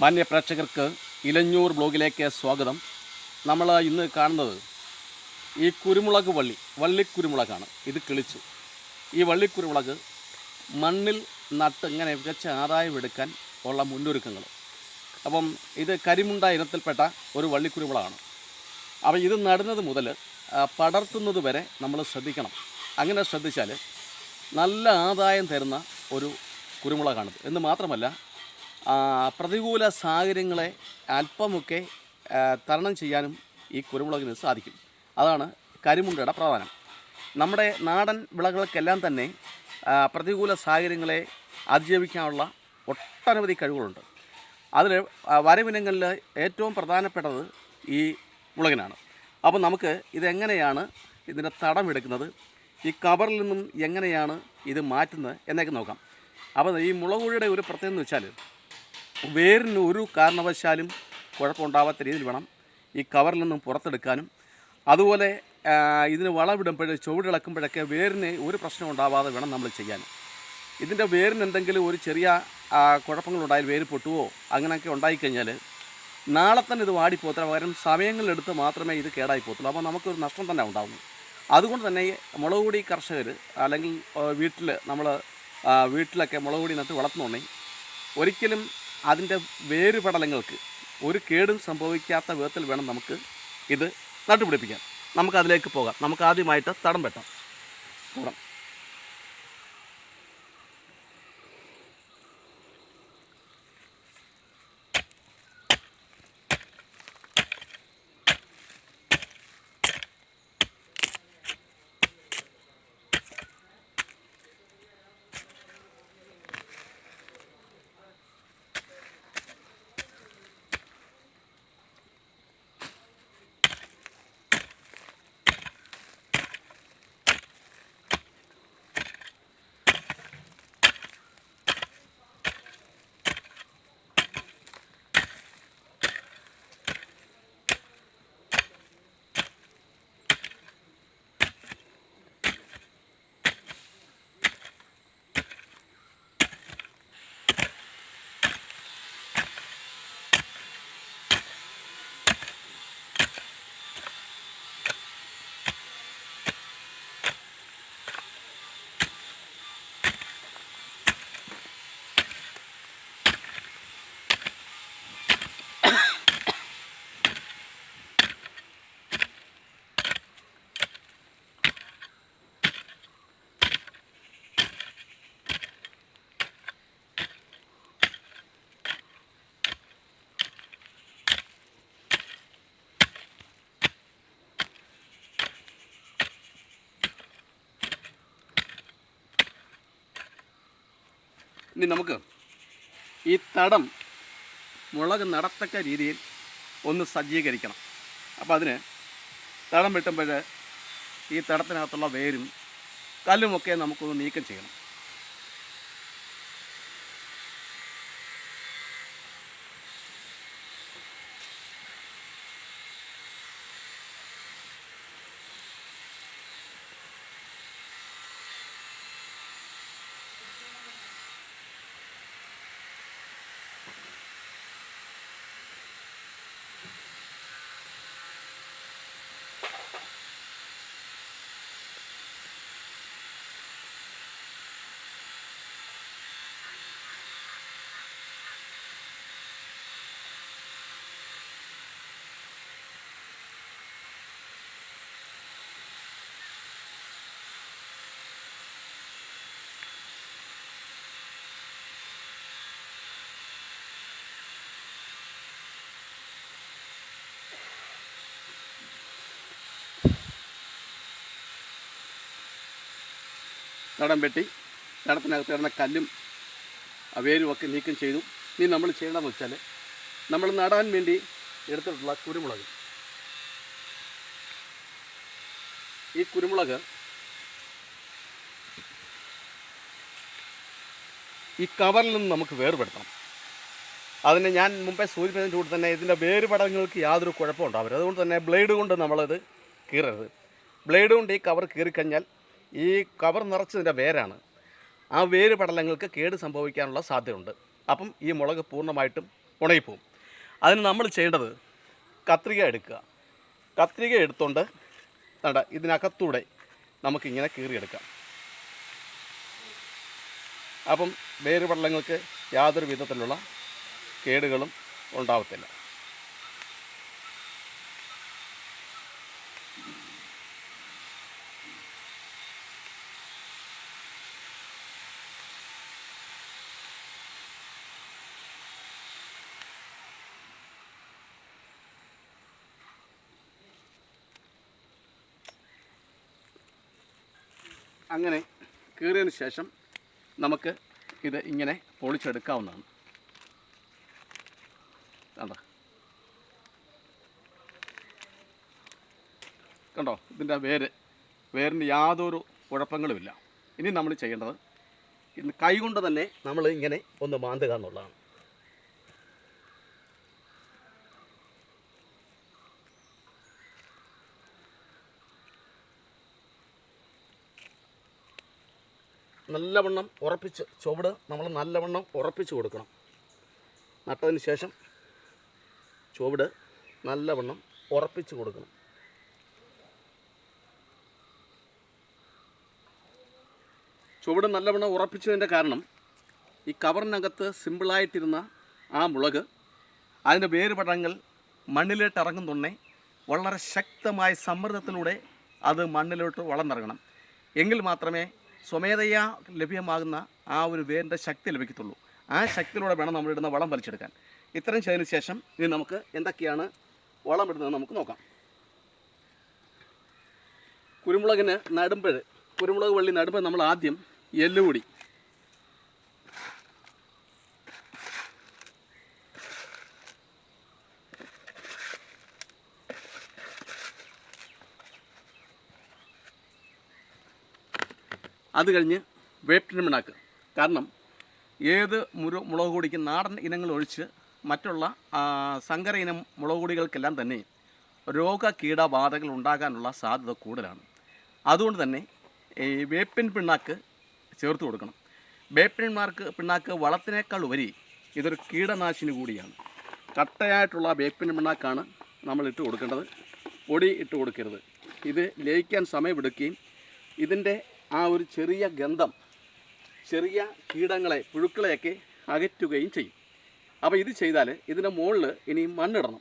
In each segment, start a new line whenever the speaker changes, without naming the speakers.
മാന്യ പ്രേക്ഷകർക്ക് ഇലഞ്ഞൂർ ബ്ലോഗിലേക്ക് സ്വാഗതം. നമ്മൾ ഇന്ന് കാണുന്നത് ഈ കുരുമുളക് വള്ളി വള്ളിക്കുരുമുളകാണ്. ഇത് കിളിച്ചു. ഈ വള്ളിക്കുരുമുളക് മണ്ണിൽ നട്ട് ഇങ്ങനെ മികച്ച ആദായം എടുക്കാൻ ഉള്ള മുന്നൊരുക്കങ്ങൾ. അപ്പം ഇത് കരിമുണ്ട ഇനത്തിൽപ്പെട്ട ഒരു വള്ളിക്കുരുമുളകാണ്. അപ്പോൾ ഇത് നടുന്നത് മുതൽ പടർത്തുന്നത് വരെ നമ്മൾ ശ്രദ്ധിക്കണം. അങ്ങനെ ശ്രദ്ധിച്ചാൽ നല്ല ആദായം തരുന്ന ഒരു കുരുമുളകാണിത്. എന്ന് മാത്രമല്ല പ്രതികൂല സാഹചര്യങ്ങളെ അല്പമൊക്കെ തരണം ചെയ്യാനും ഈ കുരുമുളകിന് സാധിക്കും. അതാണ് കരിമുണ്ടയുടെ പ്രധാനം. നമ്മുടെ നാടൻ വിളകൾക്കെല്ലാം തന്നെ പ്രതികൂല സാഹചര്യങ്ങളെ അതിജീവിക്കാനുള്ള ഒട്ടനവധി കഴിവുകളുണ്ട്. അതിൽ വരവിനങ്ങളിൽ ഏറ്റവും പ്രധാനപ്പെട്ടത് ഈ മുളകിനാണ്. അപ്പോൾ നമുക്ക് ഇതെങ്ങനെയാണ് ഇതിന്റെ തടം എടുക്കുന്നത് ഈ കവറിൽ നിന്നും എങ്ങനെയാണ് ഇത് മാറ്റുന്നത് എന്നൊക്കെ നോക്കാം. അപ്പോൾ ഈ മുളകുഴിയുടെ ഒരു പ്രത്യേകത എന്ന് വെച്ചാൽ വേരിന് ഒരു കാരണവശാലും കുഴപ്പമുണ്ടാവാത്ത രീതിയിൽ വേണം ഈ കവറിൽ നിന്നും പുറത്തെടുക്കാനും. അതുപോലെ ഇതിന് വളവിടുമ്പോഴേ ചുവടിളക്കുമ്പോഴൊക്കെ വേരിന് ഒരു പ്രശ്നം ഉണ്ടാവാതെ വേണം നമ്മൾ ചെയ്യാൻ. ഇതിന്റെ വേരിന് എന്തെങ്കിലും ഒരു ചെറിയ കുഴപ്പങ്ങളുണ്ടായാൽ വേര് പൊട്ടുവോ അങ്ങനെയൊക്കെ ഉണ്ടായിക്കഴിഞ്ഞാൽ നാളെ തന്നെ ഇത് വാടിപ്പോകത്തില്ല പകരം സമയങ്ങളിലെടുത്ത് മാത്രമേ ഇത് കേടായി പോത്തുള്ളൂ അപ്പോൾ നമുക്കൊരു നഷ്ടം തന്നെ ഉണ്ടാകും അതുകൊണ്ട് തന്നെ മുളക് പൊടി കർഷകർ അല്ലെങ്കിൽ വീട്ടിൽ നമ്മൾ വീട്ടിലൊക്കെ മുളക് പൊടി നട്ട് വളർത്തുന്നുണ്ടെങ്കിൽ ഒരിക്കലും അതിന്റെ വേരുപടലങ്ങൾക്ക് ഒരു കേടും സംഭവിക്കാത്ത വിധത്തിൽ വേണം നമുക്ക് ഇത് നട്ടുപിടിപ്പിക്കാൻ. നമുക്കതിലേക്ക് പോകാം. നമുക്ക് ആദ്യമായിട്ട് തടം വെട്ടാം. ഇനി നമുക്ക് ഈ തടം മുളക് നടത്തക്ക രീതിയിൽ ഒന്ന് സജ്ജീകരിക്കണം. അപ്പോൾ അതിന് തടം വെട്ടുമ്പോൾ ഈ തടത്തിനകത്തുള്ള വേരും കല്ലുമൊക്കെ നമുക്കൊന്ന് നീക്കം ചെയ്യണം. തടം വെട്ടി തടത്തിനകത്ത് കിടന്ന കല്ലും വേരുമൊക്കെ നീക്കം ചെയ്തു. ഇനി നമ്മൾ ചെയ്യേണ്ടതെന്ന് വെച്ചാൽ നമ്മൾ നടാൻ വേണ്ടി എടുത്തിട്ടുള്ള കുരുമുളക്. ഈ കുരുമുളക് ഈ കവറിൽ നിന്ന് നമുക്ക് വേർപെടുത്തണം. അതിന് ഞാൻ മുമ്പേ സൂചിപ്പിച്ചതിന്റെ കൂടെ തന്നെ ഇതിന്റെ വേരുപടങ്ങൾക്ക് യാതൊരു കുഴപ്പമുണ്ടാവരുത് അതുകൊണ്ട് തന്നെ ബ്ലേഡ് കൊണ്ട് നമ്മളത് കീറരുത്. ബ്ലേഡ് കൊണ്ട് ഈ കവർ കീറിക്കഴിഞ്ഞാൽ ഈ കവർ നിറച്ചതിന്റെ വേരാണ്. ആ വേര് പടലങ്ങൾക്ക് കേട് സംഭവിക്കാനുള്ള സാധ്യതയുണ്ട്. അപ്പം ഈ മുളക് പൂർണമായിട്ടും ഉണങ്ങിപ്പോവും. അതിന് നമ്മൾ ചെയ്യേണ്ടത് കത്രിക എടുക്കുക. കത്രിക എടുത്തുകൊണ്ട് വേണ്ട ഇതിനകത്തൂടെ നമുക്കിങ്ങനെ കീറിയെടുക്കാം. അപ്പം വേര് പടലങ്ങൾക്ക് യാതൊരു വിധത്തിലുള്ള കേടുകളും ഉണ്ടാവത്തില്ല. അങ്ങനെ കീറിയതിന് ശേഷം നമുക്ക് ഇത് ഇങ്ങനെ പൊളിച്ചെടുക്കാവുന്നതാണ്. കണ്ടോ? കണ്ടോ? ഇതിന്റെ വേര് വേരിന് യാതൊരു കുഴപ്പങ്ങളുമില്ല. ഇനി നമ്മൾ ചെയ്യേണ്ടത് ഇന്ന് കൈകൊണ്ട് തന്നെ നമ്മൾ ഇങ്ങനെ ഒന്ന് മാന്തുക എന്നുള്ളതാണ്. നല്ലവണ്ണം ഉറപ്പിച്ച് ചുവട് നമ്മൾ നല്ലവണ്ണം ഉറപ്പിച്ച് കൊടുക്കണം. നട്ടതിന് ശേഷം ചുവട് നല്ലവണ്ണം ഉറപ്പിച്ച് കൊടുക്കണം. ചുവട് നല്ലവണ്ണം ഉറപ്പിച്ചതിന്റെ കാരണം ഈ കവറിനകത്ത് സിമ്പിളായിട്ടിരുന്ന ആ മുളക് അതിന്റെ വേരുപടങ്ങൾ മണ്ണിലോട്ട് ഇറങ്ങുന്നുണ്ടേ വളരെ ശക്തമായ സമ്മർദ്ദത്തിലൂടെ അത് മണ്ണിലോട്ട് വളർന്നിറങ്ങണം. എങ്കിൽ മാത്രമേ സ്വമേധയാ ലഭ്യമാകുന്ന ആ ഒരു വേരിന്റെ ശക്തി ലഭിക്കത്തുള്ളൂ. ആ ശക്തിയിലൂടെ വേണം നമ്മളിടുന്ന വളം വലിച്ചെടുക്കാൻ. ഇത്രയും ചെയ്തതിന് ശേഷം ഇനി നമുക്ക് എന്തൊക്കെയാണ് വളം ഇടുന്നത് നമുക്ക് നോക്കാം. കുരുമുളകിന് നടുമ്പോൾ കുരുമുളക് വള്ളി നടുമ്പോൾ നമ്മൾ ആദ്യം എല്ലുപൊടി അത് കഴിഞ്ഞ് പിണ്ണാക്ക്. കാരണം ഏത് മുരു മുളക് പൊടിക്കും നാടൻ ഇനങ്ങൾ ഒഴിച്ച് മറ്റുള്ള സങ്കര ഇനം മുളക് പൊടികൾക്കെല്ലാം തന്നെ രോഗ കീടബാധകൾ ഉണ്ടാകാനുള്ള സാധ്യത കൂടുതലാണ്. അതുകൊണ്ട് തന്നെ ഈ വേപ്പിൻ പിണ്ണാക്ക് ചേർത്ത് കൊടുക്കണം. വേപ്പിൻ പിണ്ണാക്ക് പിണ്ണാക്ക് വളത്തിനേക്കാൾ ഉപരി ഇതൊരു കീടനാശിനി കൂടിയാണ്. കട്ടയായിട്ടുള്ള വേപ്പിൻ പിണ്ണാക്കാണ് നമ്മൾ ഇട്ട് കൊടുക്കേണ്ടത്. പൊടി ഇട്ട് കൊടുക്കരുത്. ഇത് ലയിക്കാൻ സമയമെടുക്കുകയും ഇതിന്റെ ആ ഒരു ചെറിയ ഗന്ധം ചെറിയ കീടങ്ങളെ പുഴുക്കളെയൊക്കെ അകറ്റുകയും ചെയ്യും. അപ്പോൾ ഇത് ചെയ്താൽ ഇതിന്റെ മുകളിൽ ഇനി മണ്ണിടണം.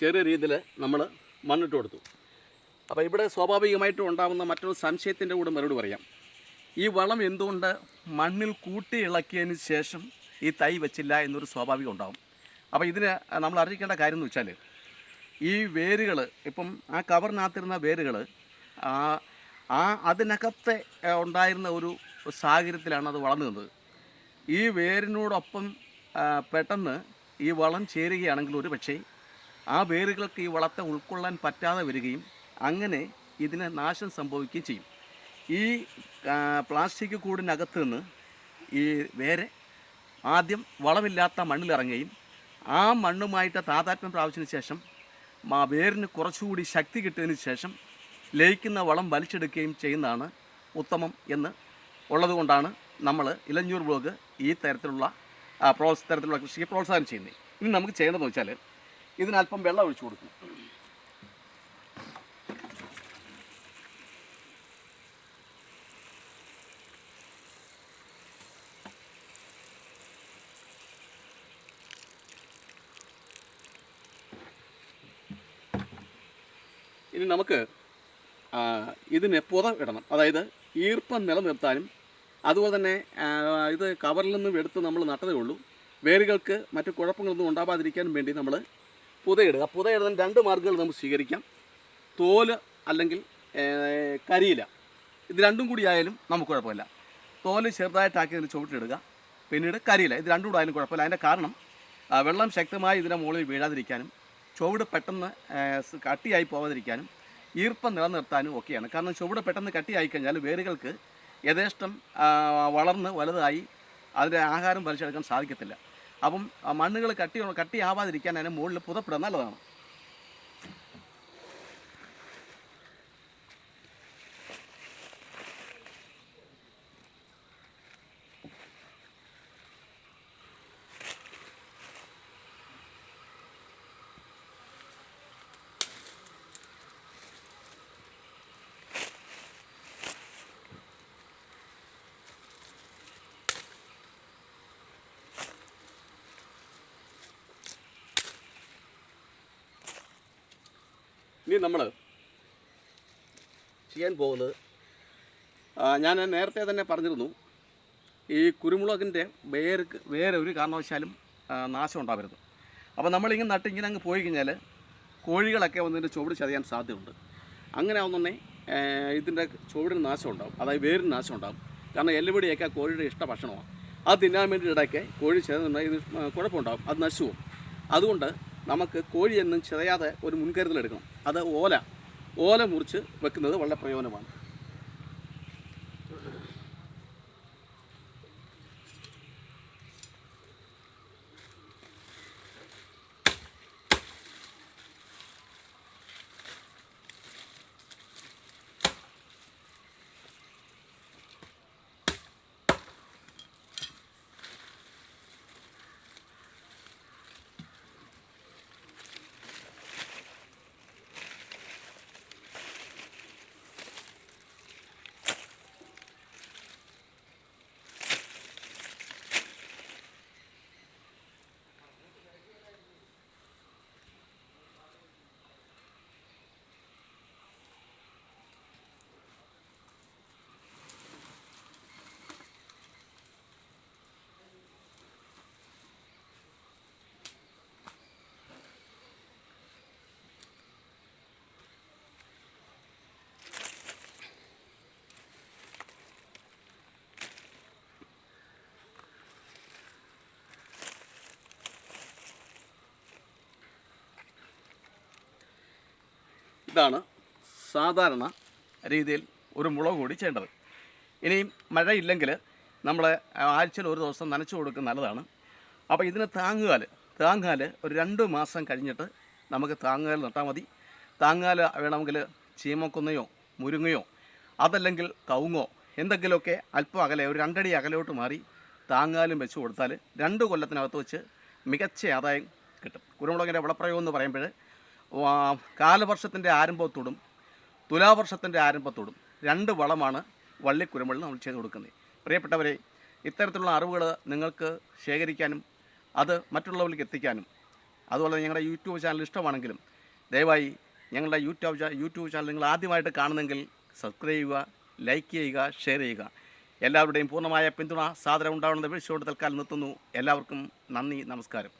ചെറിയ രീതിയിൽ നമ്മൾ മണ്ണിട്ട് കൊടുത്തു. അപ്പോൾ ഇവിടെ സ്വാഭാവികമായിട്ടും ഉണ്ടാകുന്ന മറ്റൊരു സംശയത്തിന്റെ കൂടെ മറുപടി പറയാം. ഈ വളം എന്തുകൊണ്ട് മണ്ണിൽ കൂട്ടി ഇളക്കിയതിന് ശേഷം ഈ തൈ വെച്ചില്ല എന്നൊരു സ്വാഭാവികം ഉണ്ടാകും അപ്പോൾ ഇതിന് നമ്മൾ അറിയിക്കേണ്ട കാര്യം എന്ന് വെച്ചാൽ ഈ വേരുകൾ ഇപ്പം ആ കവറിനകത്തിരുന്ന വേരുകൾ ആ അതിനകത്തെ ഉണ്ടായിരുന്ന ഒരു സാഹചര്യത്തിലാണ് അത് വളർന്നു നിന്നത് ഈ വേരിനോടൊപ്പം പെട്ടെന്ന് ഈ വളം ചേരുകയാണെങ്കിൽ ഒരു പക്ഷേ ആ വേരുകൾക്ക് ഈ വളത്തെ ഉൾക്കൊള്ളാൻ പറ്റാതെ വരികയും അങ്ങനെ ഇതിന് നാശം സംഭവിക്കുകയും ചെയ്യും. ഈ പ്ലാസ്റ്റിക് കൂടിനകത്ത് നിന്ന് ഈ വേര് ആദ്യം വളമില്ലാത്ത മണ്ണിലിറങ്ങുകയും ആ മണ്ണുമായിട്ട് താതാത്മ്യം പ്രാപിച്ചതിന് ശേഷം ആ വേരിന് കുറച്ചുകൂടി ശക്തി കിട്ടിയതിന് ശേഷം ലയിക്കുന്ന വളം വലിച്ചെടുക്കുകയും ചെയ്യുന്നതാണ് ഉത്തമം എന്ന് ഉള്ളതുകൊണ്ടാണ് നമ്മൾ ഇലഞ്ഞൂർ ബ്ലോക്ക് ഈ തരത്തിലുള്ള പ്രോത്സ തരത്തിലുള്ള കൃഷിക്ക് പ്രോത്സാഹനം ചെയ്യുന്നത്. ഇനി നമുക്ക് ചെയ്യേണ്ടതെന്ന് വെച്ചാൽ ഇതിനല്പം വെള്ളം ഒഴിച്ചു കൊടുക്കും. ഇനി നമുക്ക് ഇതിന് പുത ഇടണം അതായത് ഈർപ്പം നിലനിർത്താനും അതുപോലെ തന്നെ ഇത് കവറിൽ നിന്നും എടുത്ത് നമ്മൾ നട്ടതേ ഉള്ളൂ. വേരുകൾക്ക് മറ്റു കുഴപ്പങ്ങളൊന്നും ഉണ്ടാവാതിരിക്കാനും വേണ്ടി നമ്മൾ പുതയിടുക. പുതയിടുന്ന രണ്ട് മാർഗങ്ങൾ നമുക്ക് സ്വീകരിക്കാം. തോൽ അല്ലെങ്കിൽ കരിയില. ഇത് രണ്ടും കൂടി ആയാലും നമുക്ക് കുഴപ്പമില്ല. തോൽ ചെറുതായിട്ടാക്കി അതിന് ചുവട്ടിലിടുക. പിന്നീട് കരിയില. ഇത് രണ്ടും കൂടെ ആയാലും കുഴപ്പമില്ല. അതിന്റെ കാരണം വെള്ളം ശക്തമായി ഇതിന്റെ മുകളിൽ വീഴാതിരിക്കാനും ചുവട് പെട്ടെന്ന് കട്ടിയായി പോകാതിരിക്കാനും ഈർപ്പം നിലനിർത്താനും ഒക്കെയാണ്. കാരണം ചുവട് പെട്ടെന്ന് കട്ടിയായി കഴിഞ്ഞാൽ വേരുകൾക്ക് യഥേഷ്ടം വളർന്ന് വലുതായി അതിന്റെ ആഹാരം വലിച്ചെടുക്കാൻ സാധിക്കത്തില്ല. അപ്പം മണ്ണുകൾ കട്ടി കട്ടിയാവാതിരിക്കാൻ അതിന് മുകളിൽ പുതപ്പിടാൻ നല്ലതാണ്. ഇനി നമ്മൾ ചെയ്യാൻ പോകുന്നത് ഞാൻ നേരത്തെ തന്നെ പറഞ്ഞിരുന്നു ഈ കുരുമുളകിന്റെ വേർക്ക് വേറെ ഒരു കാരണവശാലും നാശം ഉണ്ടാവരുത്. അപ്പോൾ നമ്മളിങ്ങനെ നട്ട് ഇങ്ങനെ അങ്ങ് പോയി കഴിഞ്ഞാൽ കോഴികളൊക്കെ വന്നതിന്റെ ചുവട് ചതയാൻ സാധ്യതയുണ്ട്. അങ്ങനെ ആവുന്നേ ഇതിന്റെ ചുവടിന് നാശം ഉണ്ടാവും. അതായത് വേരിന് നാശം ഉണ്ടാവും. കാരണം എല്ലുപടിയൊക്കെ കോഴിയുടെ ഇഷ്ട ഭക്ഷണമാണ് അത് തിന്നാൻ വേണ്ടി ഇടയ്ക്ക് കോഴി ചേർന്നുണ്ടെങ്കിൽ ഇത് കുഴപ്പമുണ്ടാകും അത് നശിച്ചു അതുകൊണ്ട് നമുക്ക് കോഴിയെന്നും ചിതയാതെ ഒരു മുൻകരുതൽ എടുക്കണം അത് ഓല. ഓല മുറിച്ച് വെക്കുന്നത് വളരെ പ്രയോജനമാണ്. ഇതാണ് സാധാരണ രീതിയിൽ ഒരു മുളക് കൂടി ചെയ്യേണ്ടത്. ഇനിയും മഴയില്ലെങ്കിൽ നമ്മൾ ആഴ്ചയിൽ ഒരു ദിവസം നനച്ചു കൊടുക്കുന്നത് നല്ലതാണ്. അപ്പോൾ ഇതിന് താങ്ങുകാൽ താങ്ങാൽ ഒരു രണ്ട് മാസം കഴിഞ്ഞിട്ട് നമുക്ക് താങ്ങുകൽ നട്ടാൽ മതി. താങ്ങാൽ വേണമെങ്കിൽ ചീമക്കുന്നയോ മുരുങ്ങയോ അതല്ലെങ്കിൽ കവുങ്ങോ എന്തെങ്കിലുമൊക്കെ അല്പം അകലെ ഒരു രണ്ടടി അകലോട്ട് മാറി താങ്ങാലും വെച്ച് കൊടുത്താൽ രണ്ട് കൊല്ലത്തിനകത്ത് വെച്ച് മികച്ച ആദായം കിട്ടും. കുരുമുളകിന്റെ വിളപ്രയോഗം എന്ന് പറയുമ്പോൾ കാലവർഷത്തിന്റെ ആരംഭത്തോടും തുലാവർഷത്തിന്റെ ആരംഭത്തോടും രണ്ട് വളമാണ് വള്ളിക്കുരുമുളിൽ നമ്മൾ ചെയ്ത് കൊടുക്കുന്നത്. പ്രിയപ്പെട്ടവരെ ഇത്തരത്തിലുള്ള അറിവുകൾ നിങ്ങൾക്ക് ശേഖരിക്കാനും അത് മറ്റുള്ളവരിലേക്ക് എത്തിക്കാനും അതുപോലെ ഞങ്ങളുടെ യൂട്യൂബ് ചാനൽ ഇഷ്ടമാണെങ്കിലും ദയവായി ഞങ്ങളുടെ യൂട്യൂബ് യൂട്യൂബ് ചാനൽ നിങ്ങൾ ആദ്യമായിട്ട് കാണുന്നെങ്കിൽ സബ്സ്ക്രൈബ് ചെയ്യുക ലൈക്ക് ചെയ്യുക ഷെയർ ചെയ്യുക. എല്ലാവരുടെയും പൂർണമായ പിന്തുണ സാധനം ഉണ്ടാവണമെന്ന് വിളിച്ചുകൊണ്ട് തൽക്കാലം നിർത്തുന്നു. എല്ലാവർക്കും നന്ദി നമസ്കാരം.